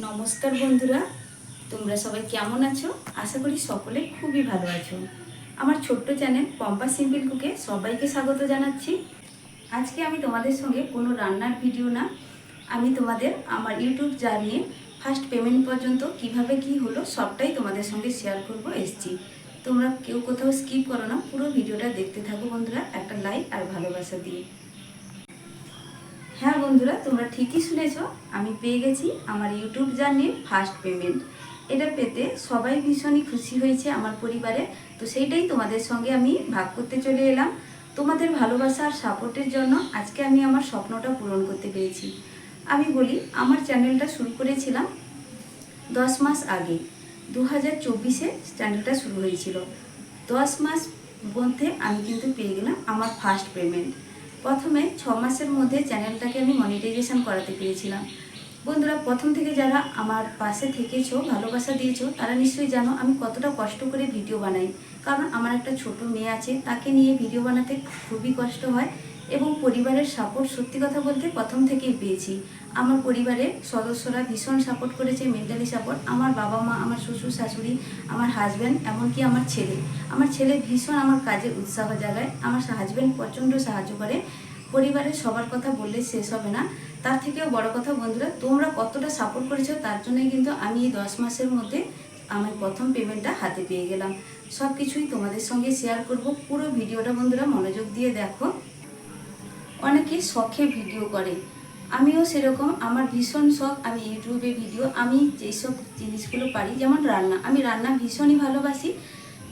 নমস্কার বন্ধুরা, তোমরা সবাই কেমন আছো? আশা করি সকলে খুবই ভালো আছো। আমার ছোট্ট চ্যানেল পম্পা সিম্পল কুকে সবাইকে স্বাগত জানাচ্ছি। আজকে আমি তোমাদের সঙ্গে কোনো রান্নার ভিডিও না, আমি তোমাদের আমার ইউটিউব জার্নি ফার্স্ট পেমেন্ট পর্যন্ত কীভাবে কি হলো সবটাই তোমাদের সঙ্গে শেয়ার করব, এসছি। তোমরা কেউ কোথাও স্কিপ করো না, পুরো ভিডিওটা দেখতে থাকো বন্ধুরা, একটা লাইক আর ভালোবাসা দিয়ে। হ্যাঁ বন্ধুরা, তোমরা ঠিকই শুনেছ, আমি পেয়ে গেছি আমার ইউটিউব জার্নির ফার্স্ট পেমেন্ট এটা পেতে সবাই ভীষণই খুশি হয়েছে আমার পরিবারে। তো সেইটাই তোমাদের সঙ্গে আমি ভাগ করতে চলে এলাম। তোমাদের ভালোবাসা আর সাপোর্টের জন্য আজকে আমি আমার স্বপ্নটা পূরণ করতে পেরেছি। আমি বলি, আমার চ্যানেলটা শুরু করেছিলাম দশ মাস আগে। দু হাজার চব্বিশে চ্যানেলটা শুরু হয়েছিল। দশ মাস মধ্যে আমি কিন্তু পেয়ে গেলাম আমার ফার্স্ট পেমেন্ট প্রথমে ছ মাসের মধ্যে চ্যানেলটাকে আমি মনিটাইজেশন করাতে পেরেছিলাম। বন্ধুরা, প্রথম থেকে যারা আমার পাশে থেকেছো, ভালোবাসা দিয়েছ, তারা নিশ্চয়ই জানো আমি কতটা কষ্ট করে ভিডিও বানাই। কারণ আমার একটা ছোট মেয়ে আছে, তাকে নিয়ে ভিডিও বানাতে খুবই কষ্ট হয়। এবং পরিবারের সাপোর্ট সত্যি কথা বলতে প্রথম থেকেই পেয়েছি। আমার পরিবারের সদস্যরা ভীষণ সাপোর্ট করেছে মেন্টালি সাপোর্ট আমার বাবা মা, আমার শ্বশুর শাশুড়ি, আমার হাজব্যান্ড এমনকি আমার ছেলে। আমার ছেলে ভীষণ আমার কাজে উৎসাহ জাগায়। আমার হাজব্যান্ড প্রচণ্ড সাহায্য করে। পরিবারের সবার কথা বললে শেষ হবে না। তার থেকেও বড় কথা বন্ধুরা, তোমরা কতটা সাপোর্ট করেছ তার জন্যই কিন্তু আমি এই দশ মাসের মধ্যে আমার প্রথম পেমেন্টটা হাতে পেয়ে গেলাম। সব কিছুই তোমাদের সঙ্গে শেয়ার করব। পুরো ভিডিওটা বন্ধুরা মনোযোগ দিয়ে দেখো। অনেকে শখে ভিডিও করে। আমিও সেরকম, আমার ভীষণ শখ, আমি ইউটিউবে ভিডিও, আমি যেসব জিনিসগুলো পারি, যেমন রান্না। আমি রান্না ভীষণই ভালোবাসি,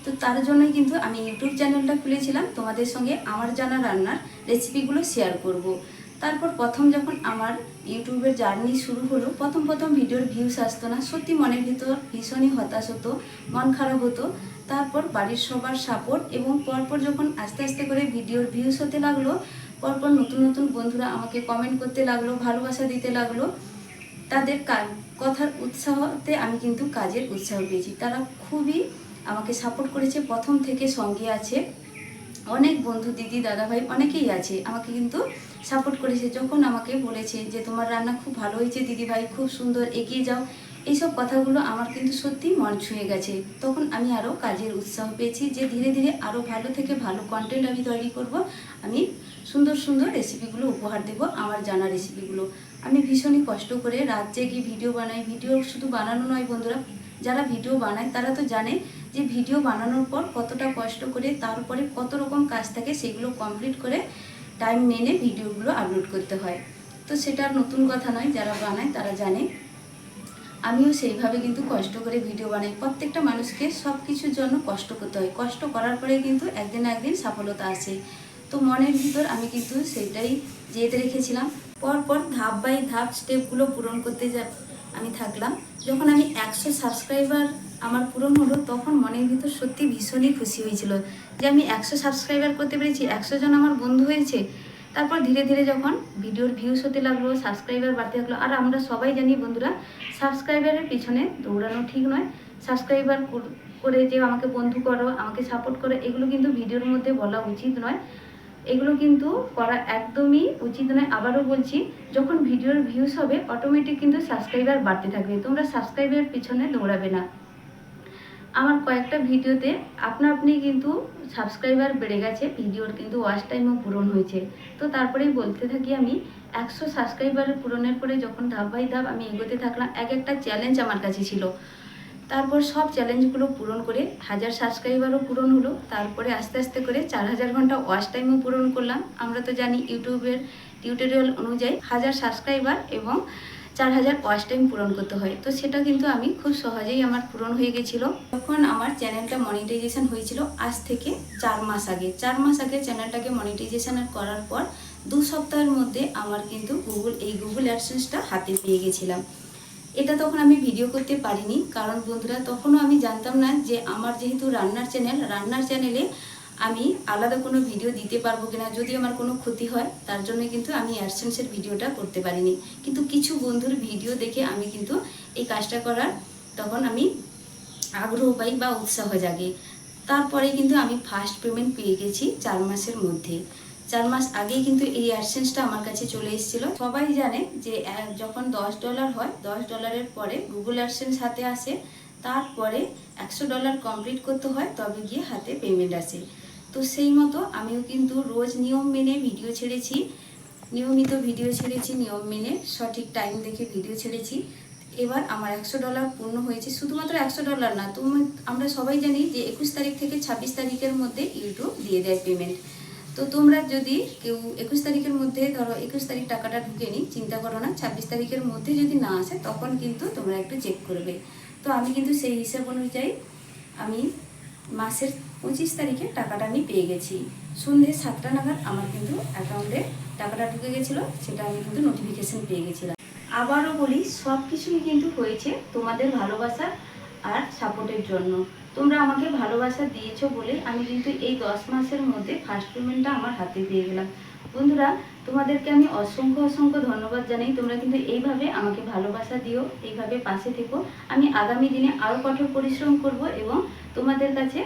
তো তার জন্যই কিন্তু আমি ইউটিউব চ্যানেলটা খুলেছিলাম। তোমাদের সঙ্গে আমার জানা রান্নার রেসিপিগুলো শেয়ার করব। তারপর প্রথম যখন আমার ইউটিউবের জার্নি শুরু হলো, প্রথম প্রথম ভিডিওর ভিউস আসতো না। সত্যি মনের ভিতর ভীষণই হতাশ হতো, মন খারাপ হতো। তারপর বাড়ির সবার সাপোর্ট এবং পরপর যখন আস্তে আস্তে করে ভিডিওর ভিউস হতে লাগল পরপর নতুন নতুন বন্ধুরা আমাকে কমেন্ট করতে লাগল, ভালোবাসা দিতে লাগল। তাদের কথার উৎসাহতে আমি কিন্তু কাজের উৎসাহ পেয়েছি। তারা খুবই আমাকে সাপোর্ট করেছে, প্রথম থেকে সঙ্গে আছে। অনেক বন্ধু, দিদি দাদা ভাই অনেকেই আছে, আমাকে কিন্তু সাপোর্ট করেছে। যখন আমাকে বলেছে যে, তোমার রান্না খুব ভালো হয়েছে দিদি ভাই খুব সুন্দর, এগিয়ে যাও। এইসব কথাগুলো আমার কিন্তু সত্যি মন ছুঁয়ে গেছে। তখন আমি আরও কাজের উৎসাহ পেয়েছি যে, ধীরে ধীরে আরও ভালো থেকে ভালো কন্টেন্ট আমি তৈরি করব। আমি সুন্দর সুন্দর রেসিপিগুলো উপহার দেব, আমার জানা রেসিপিগুলো আমি ভীষণই কষ্ট করে রাত জেগে ভিডিও বানাই। ভিডিও শুধু বানানো নয় বন্ধুরা, যারা ভিডিও বানায় তারা তো জানে যে ভিডিও বানানোর পর কতটা কষ্ট করে, তারপরে কত রকম কাজ থাকে, সেগুলো কমপ্লিট করে টাইম মেনে ভিডিওগুলো আপলোড করতে হয়। তো সেটা নতুন কথা নয়, যারা বানায় তারা জানে। আমিও সেইভাবে কিন্তু কষ্ট করে ভিডিও বানাই। প্রত্যেকটা মানুষকে সব কিছুর জন্য কষ্ট করতে হয়। কষ্ট করার পরে কিন্তু একদিন একদিন সফলতা আসে। তো মনের ভিতর আমি কিন্তু সেটাই জেদ রেখেছিলাম। পরপর ধাপ বাই ধাপ স্টেপগুলো পূরণ করতে যা আমি থাকলাম। যখন আমি একশো সাবস্ক্রাইবার আমার পূরণ হলো, তখন মনের ভিতর সত্যি ভীষণই খুশি হয়েছিল যে আমি একশো সাবস্ক্রাইবার করতে পেরেছি, একশো জন আমার বন্ধু হয়েছে। তারপর ধীরে ধীরে যখন ভিডিওর ভিউজ হতে লাগল সাবস্ক্রাইবার বাড়তে লাগল, আর আমরা সবাই জানি বন্ধুরা সাবস্ক্রাইবারের পিছনে দৌড়ানো ঠিক নয়। সাবস্ক্রাইবার করে যে আমাকে বন্ধু করো, আমাকে সাপোর্ট করো, এগুলো কিন্তু ভিডিওর মধ্যে বলা উচিত নয়। এগুলো কিন্তু করা একদমই উচিত নয়। আবারও বলছি, যখন ভিডিওর ভিউস হবে অটোমেটিক কিন্তু সাবস্ক্রাইবার বাড়তে থাকবে। তোমরা সাবস্ক্রাইবের পিছনে দৌড়াবে না। আমার কয়েকটা ভিডিওতে আপনা আপনি কিন্তু সাবস্ক্রাইবার বেড়ে গেছে, ভিডিওর কিন্তু ওয়াচ টাইমও পূরণ হয়েছে। তো তারপরেই বলতে থাকি আমি, একশো সাবস্ক্রাইবার পূরণের পরে যখন ধাপ বাই ধাপ আমি এগোতে থাকলাম, এক একটা চ্যালেঞ্জ আমার কাছে ছিল। তারপর সব চ্যালেঞ্জগুলো পূরণ করে হাজার সাবস্ক্রাইবারও পূরণ হলো। তারপরে আস্তে আস্তে করে চার হাজার ঘণ্টা ওয়াচ টাইমও পূরণ করলাম। আমরা তো জানি ইউটিউবের টিউটোরিয়াল অনুযায়ী হাজার সাবস্ক্রাইবার এবং চার হাজার ওয়াচ টাইম পূরণ করতে হয়। তো সেটা কিন্তু আমি খুব সহজেই আমার পূরণ হয়ে গেছিল। তখন আমার চ্যানেলটা মনিটাইজেশন হয়েছিল আজ থেকে চার মাস আগে। চার মাস আগে চ্যানেলটাকে মনিটাইজেশন করার পর দু সপ্তাহের মধ্যে আমার কিন্তু গুগল এই গুগল অ্যাডসেন্সটা হাতে পেয়ে গেছিলাম। এটা তখন আমি ভিডিও করতে পারিনি, কারণ বন্ধুরা তখনও আমি জানতাম না যে আমার যেহেতু রান্নার চ্যানেল রান্নার চ্যানেলে আমি আলাদা কোনো ভিডিও দিতে পারব কিনা, যদি আমার কোনো ক্ষতি হয়, তার জন্য কিন্তু আমি অ্যাডসেন্সের ভিডিওটা করতে পারিনি। কিন্তু কিছু বন্ধুর ভিডিও দেখে আমি কিন্তু এই কাজটা করার তখন আমি আগ্রহ পাই বা উৎসাহ জাগে। তারপরে কিন্তু আমি ফার্স্ট পেমেন্ট পেয়ে গেছি চার মাসের মধ্যে। চার মাস আগেই কিন্তু এই অ্যাডসেন্সটা আমার কাছে চলে এসেছিল। সবাই জানে যে যখন দশ ডলার হয়, দশ ডলারের পরে গুগল অ্যাডসেন্স হাতে আসে, তারপরে একশো ডলার কমপ্লিট করতে হয়, তবে গিয়ে হাতে পেমেন্ট আসে। তো সেই মতো আমিও কিন্তু রোজ নিয়ম মেনে ভিডিও ছেড়েছি, নিয়মিত ভিডিও ছেড়েছি, নিয়ম মেনে সঠিক টাইম দেখে ভিডিও ছেড়েছি। এবার আমার একশো ডলার পূর্ণ হয়েছে, শুধুমাত্র একশো ডলার না তুমি আমরা সবাই জানি যে, একুশ তারিখ থেকে ছাব্বিশ তারিখের মধ্যে ইউটিউব দিয়ে দেয় পেমেন্ট তো তোমরা যদি কেউ একুশ তারিখের মধ্যে, ধরো একুশ তারিখ টাকাটা ঢুকে নি চিন্তা করো না, ছাব্বিশ তারিখের মধ্যে যদি না আসে, তখন কিন্তু তোমরা একটু চেক করবে। তো আমি কিন্তু সেই হিসাব অনুযায়ী আমি মাসের পঁচিশ তারিখে টাকাটা আমি পেয়ে গেছি। সন্ধ্যে সাতটা নাগাদ আমার কিন্তু অ্যাকাউন্টে টাকাটা ঢুকে গেছিল, সেটা আমি কিন্তু নোটিফিকেশান পেয়ে গেছিলাম। আবারও বলি সব কিছুই কিন্তু হয়েছে তোমাদের ভালোবাসা আর সাপোর্টের জন্য। তোমরা আমাকে ভালোবাসা দিয়েছ বলে আমি কিন্তু এই দশ মাসের মধ্যে ফার্স্ট পেমেন্টটা আমার হাতে পেয়ে গেলাম। বন্ধুরা, তোমাদেরকে আমি অসংখ্য অসংখ্য ধন্যবাদ জানাই। তোমরা কিন্তু এইভাবে আমাকে ভালোবাসা দিও, এইভাবে পাশে থেকো। আমি আগামী দিনে আরও কঠোর পরিশ্রম করব এবং তোমাদের কাছে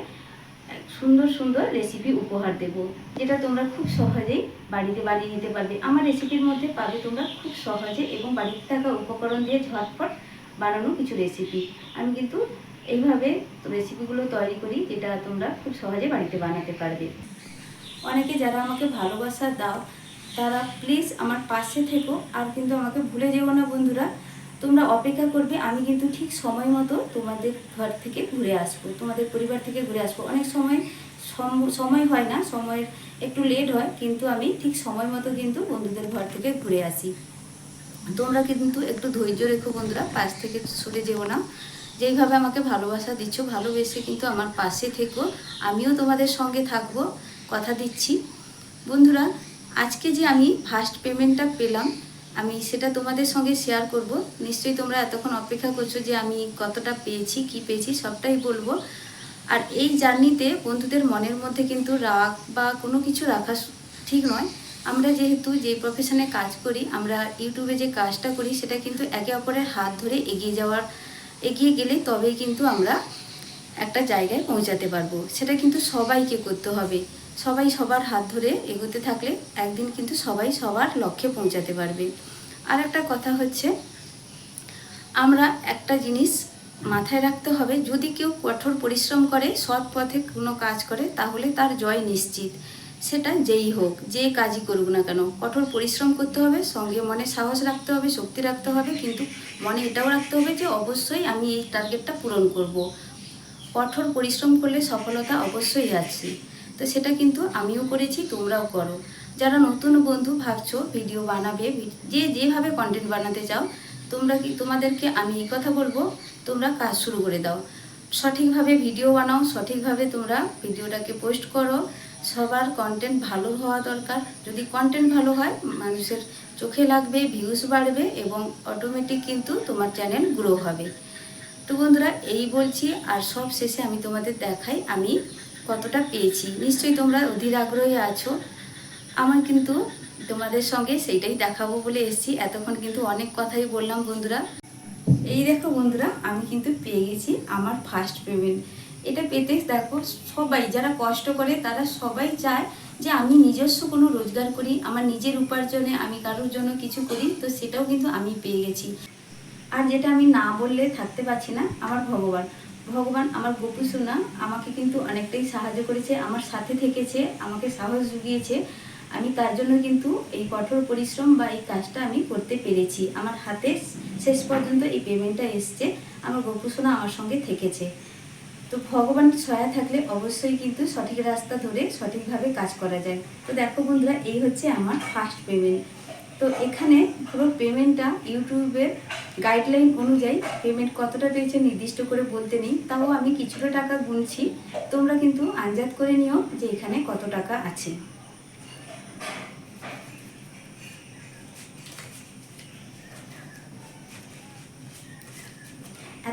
সুন্দর সুন্দর রেসিপি উপহার দেব, যেটা তোমরা খুব সহজেই বাড়িতে বানিয়ে নিতে পারবে। আমার রেসিপির মধ্যে পাবে তোমরা খুব সহজে এবং বাড়িতে থাকা উপকরণ দিয়ে ঝটপট বানানো কিছু রেসিপি আমি কিন্তু এইভাবে রেসিপিগুলো তৈরি করি, যেটা তোমরা খুব সহজে বাড়িতে বানাতে পারবে। অনেকে যারা আমাকে ভালোবাসা দাও, তারা প্লিজ আমার পাশে থেকো, আর কিন্তু আমাকে ভুলে যেও না বন্ধুরা। তোমরা অপেক্ষা করবে, আমি কিন্তু ঠিক সময় মতো তোমাদের ঘর থেকে ঘুরে আসব, তোমাদের পরিবার থেকে ঘুরে আসব। অনেক সময় সম- সময় হয় না সময়ের একটু লেট হয়, কিন্তু আমি ঠিক সময় মতো কিন্তু বন্ধুদের ঘর থেকে ঘুরে আসি। তোমরা কিন্তু একটু ধৈর্য রেখো বন্ধুরা, পাশ থেকে সরে যেও না। যেইভাবে আমাকে ভালোবাসা দিচ্ছ, ভালোবেসে কিন্তু আমার পাশে থেকো। আমিও তোমাদের সঙ্গে থাকব। কথা দিচ্ছি। বন্ধুরা, আজকে যে আমি ফার্স্ট পেমেন্টটা পেলাম, আমি সেটা তোমাদের সঙ্গে শেয়ার করব। নিশ্চয়ই তোমরা এতক্ষণ অপেক্ষা করছ যে আমি কতটা পেয়েছি, কি পেয়েছি, সবটাই বলব। আর এই জার্নিতে বন্ধুদের মনের মধ্যে কিন্তু রাগ বা কোনো কিছু রাখা ঠিক নয়। আমরা যেহেতু যে প্রফেশনে কাজ করি, আমরা ইউটিউবে যে কাজটা করি, সেটা কিন্তু একে অপরের হাত ধরে এগিয়ে যাওয়ার এগিয়ে গেলে তবেই কিন্তু আমরা একটা জায়গায় পৌঁছাতে পারব। সেটা কিন্তু সবাইকে করতে হবে। সবাই সবার হাত ধরে এগোতে থাকলে একদিন কিন্তু সবাই সবার লক্ষ্যে পৌঁছাতে পারবে। আর একটা কথা হচ্ছে, আমরা একটা জিনিস মাথায় রাখতে হবে, যদি কেউ কঠোর পরিশ্রম করে, সৎ পথে কোনো কাজ করে, তাহলে তার জয় নিশ্চিত। সেটা যেই হোক, যে কাজই করুক না কেন, কঠোর পরিশ্রম করতে হবে, সঙ্গে মনে সাহস রাখতে হবে, শক্তি রাখতে হবে, কিন্তু মনে এটাও রাখতে হবে যে অবশ্যই আমি এই টার্গেটটা পূরণ করব। কঠোর পরিশ্রম করলে সফলতা অবশ্যই আছে। তো সেটা কিন্তু আমিও করেছি, তোমরাও করো। যারা নতুন বন্ধু ভাবছ ভিডিও বানাবে যে যেভাবে কন্টেন্ট বানাতে চাও, তোমরা কি, তোমাদেরকে আমি এই কথা বলব, তোমরা কাজ শুরু করে দাও। সঠিকভাবে ভিডিও বানাও, সঠিকভাবে তোমরা ভিডিওটাকে পোস্ট করো। সবার কন্টেন্ট ভালো হওয়া দরকার। যদি কন্টেন্ট ভালো হয়, মানুষের চোখে লাগবে ভিউজ বাড়বে এবং অটোমেটিক কিন্তু তোমার চ্যানেল গ্রো হবে। তো বন্ধুরা, এই বলছি, আর সব শেষে আমি তোমাদের দেখাই আমি কতটা পেয়েছি। নিশ্চয়ই তোমরা অধীর আগ্রহে আছো। আমার কিন্তু তোমাদের সঙ্গে সেইটাই দেখাবো বলে এসেছি। এতক্ষণ কিন্তু অনেক কথাই বললাম বন্ধুরা। এই দেখো বন্ধুরা, আমি কিন্তু পেয়ে গেছি আমার ফার্স্ট পেমেন্ট এটা পেতে দেখো, সবাই যারা কষ্ট করে তারা সবাই চায় যে আমি নিজস্ব কোনো রোজগার করি, আমার নিজের উপার্জনে আমি কারোর জন্য কিছু করি, তো সেটাও কিন্তু আমি পেয়ে গেছি। আর যেটা আমি না বললে থাকতে পারছি না, আমার ভগবান। ভগবান আমার গোপু সোনা, আমাকে কিন্তু অনেকটাই সাহায্য করেছে, আমার সাথে থেকেছে, আমাকে সাহস জুগিয়েছে। আমি তার জন্য কিন্তু এই কঠোর পরিশ্রম বা এই কাজটা আমি করতে পেরেছি। আমার হাতে শেষ পর্যন্ত এই পেমেন্টটা এসছে, আমার গোপু সোনা আমার সঙ্গে থেকেছে। তো ভগবান সহায় থাকলে অবশ্যই কিন্তু সঠিক রাস্তা ধরে সঠিকভাবে কাজ করা যায়। তো দেখো বন্ধুরা, এই হচ্ছে আমার ফার্স্ট পেমেন্ট তো এখানে পুরো পেমেন্টটা ইউটিউবের গাইডলাইন অনুযায়ী পেমেন্ট কতটা পেয়েছে নির্দিষ্ট করে বলতে নেই, তাও আমি কিছুটা টাকা গুনছি। তোমরা কিন্তু আঞ্জাত করে নিও যে এখানে কত টাকা আছে।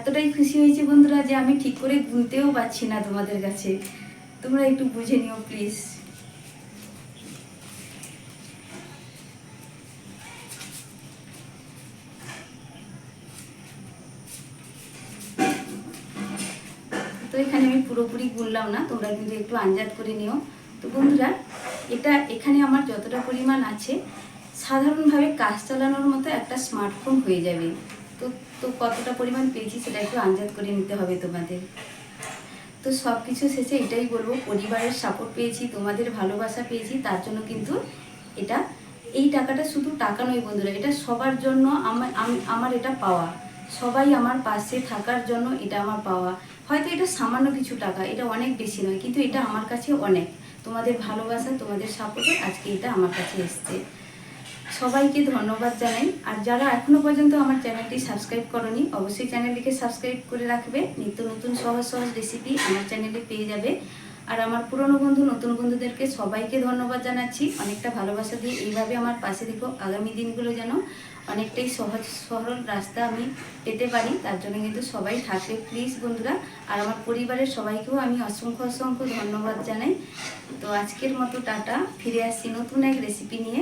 এতটাই খুশি হয়েছে বন্ধুরা যে আমি ঠিক করে গুনতেও পারছি না তোমাদের কাছে। তোমরা একটু বুঝে নিও প্লিজ তো এখানে আমি পুরোপুরি গুনলাম না, তোমরা কিন্তু একটু আন্দাজ করে নিও। তো বন্ধুরা, এটা এখানে আমার যতটা পরিমাণ আছে, সাধারণভাবে কাজ চালানোর মতো একটা স্মার্টফোন হয়ে যাবে। তো তো কতটা পরিমাণ পেয়েছি সেটা একটু আন্দাজ করে নিতে হবে তোমাদের। তো সব কিছু শেষে এটাই বলব, পরিবারের সাপোর্ট পেয়েছি, তোমাদের ভালোবাসা পেয়েছি, তার জন্য কিন্তু এটা, এই টাকাটা শুধু টাকা নয় বন্ধুরা, এটা সবার জন্য আমার আমার এটা পাওয়া। সবাই আমার পাশে থাকার জন্য এটা আমার পাওয়া। হয়তো এটা সামান্য কিছু টাকা, এটা অনেক বেশি নয়, কিন্তু এটা আমার কাছে অনেক। তোমাদের ভালোবাসা, তোমাদের সাপোর্টে আজকে এটা আমার কাছে এসছে। সবাইকে ধন্যবাদ জানাই। আর যারা এখনও পর্যন্ত আমার চ্যানেলটি সাবস্ক্রাইব করনি, অবশ্যই চ্যানেলটিকে সাবস্ক্রাইব করে রাখবে। নিত্য নতুন সহজ সহজ রেসিপি আমার চ্যানেলে পেয়ে যাবে। আর আমার পুরনো বন্ধু, নতুন বন্ধুদেরকে সবাইকে ধন্যবাদ জানাচ্ছি। অনেকটা ভালোবাসা দিয়ে এইভাবে আমার পাশে দেখো আগামী দিনগুলো যেন অনেকটাই সহজ সরল রাস্তা আমি পেতে পারি, তার জন্য কিন্তু সবাই থাকবে। প্লিজ বন্ধুরা, আর আমার পরিবারের সবাইকেও আমি অসংখ্য অসংখ্য ধন্যবাদ জানাই। তো আজকের মতো টাটা। ফিরে আসছি নতুন এক রেসিপি নিয়ে।